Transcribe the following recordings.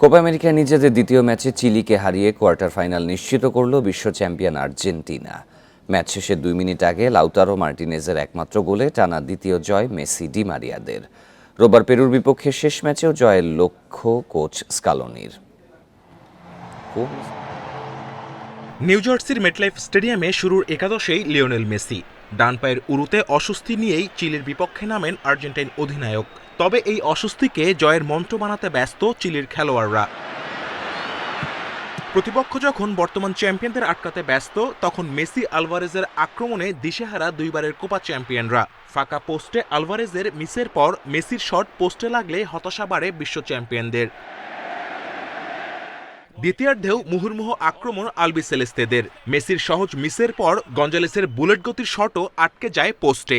Copa America নিজেদের দ্বিতীয় ম্যাচে চিলিকে হারিয়ে কোয়ার্টার ফাইনাল নিশ্চিত করল বিশ্ব চ্যাম্পিয়ন আর্জেন্টিনা। ম্যাচ শেষে দুই মিনিট আগে লাউতারো মার্টিনেজের একমাত্র গোলে টানা দ্বিতীয় জয় মেসি ডি মারিয়াদের। রোববার পেরুর বিপক্ষে শেষ ম্যাচেও জয়ের লক্ষ্য কোচ স্কালোনির। নিউ জার্সির মেটলাইফ স্টেডিয়ামে শুরুর একাদশেই লিওনেল মেসি। ডান পায়ের উরুতে অস্বস্তি নিয়েই চিলির বিপক্ষে নামেন আর্জেন্টাইন অধিনায়ক। তবে এই অস্বস্তিকে জয়ের মন্ত্র বানাতে ব্যস্ত চিলির খেলোয়াড়রা। প্রতিপক্ষ যখন বর্তমান চ্যাম্পিয়নদের আটকাতে ব্যস্ত, তখন মেসি আলভারেজের আক্রমণে দিশেহারা দুইবারের কোপা চ্যাম্পিয়নরা। ফাঁকা পোস্টে আলভারেজের মিসের পর মেসির শট পোস্টে লাগলে হতাশা বাড়ে বিশ্ব চ্যাম্পিয়নদের। দ্বিতীয়ার্ধেও মুহুর্মুহ আক্রমণ আলবি সেলেস্তেদের। মেসির সহজ মিসের পর গঞ্জালেসের বুলেট গতির শটও আটকে যায় পোস্টে।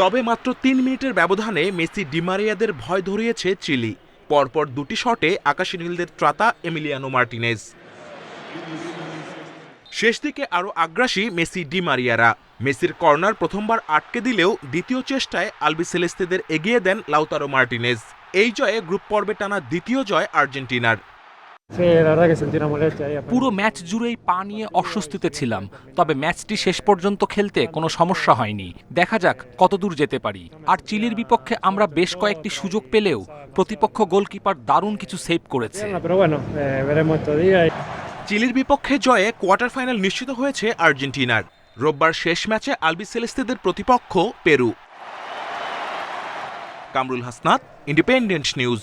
তবে মাত্র তিন মিনিটের ব্যবধানে মেসি ডিমারিয়াদের ভয় ধরিয়েছে চিলি। পরপর দুটি শটে আকাশী নীলদের ত্রাতা এমিলিয়ানো মার্টিনেজ। শেষ দিকে আরও আগ্রাসী মেসি ডি মারিয়ারা। মেসির কর্নার প্রথমবার আটকে দিলেও দ্বিতীয় চেষ্টায় আলবি সেলেস্তেদের এগিয়ে দেন লাউতারো মার্টিনেজ। এই জয়ে গ্রুপ পর্বে টানা দ্বিতীয় জয় আর্জেন্টিনার. পুরো ম্যাচ জুড়েই পা নিয়ে অস্বস্তিতে ছিলাম, তবে ম্যাচটি শেষ পর্যন্ত খেলতে কোনো সমস্যা হয়নি। দেখা যাক কতদূর যেতে পারি। আর চিলির বিপক্ষে আমরা বেশ কয়েকটি সুযোগ পেলেও প্রতিপক্ষ গোলকিপার দারুণ কিছু সেভ করেছে। চিলির বিপক্ষে জয়ে কোয়ার্টার ফাইনাল নিশ্চিত হয়েছে আর্জেন্টিনার। রোববার শেষ ম্যাচে আলবি সেলেস্তেদের প্রতিপক্ষ Peru. Kamrul Hasnat Independent News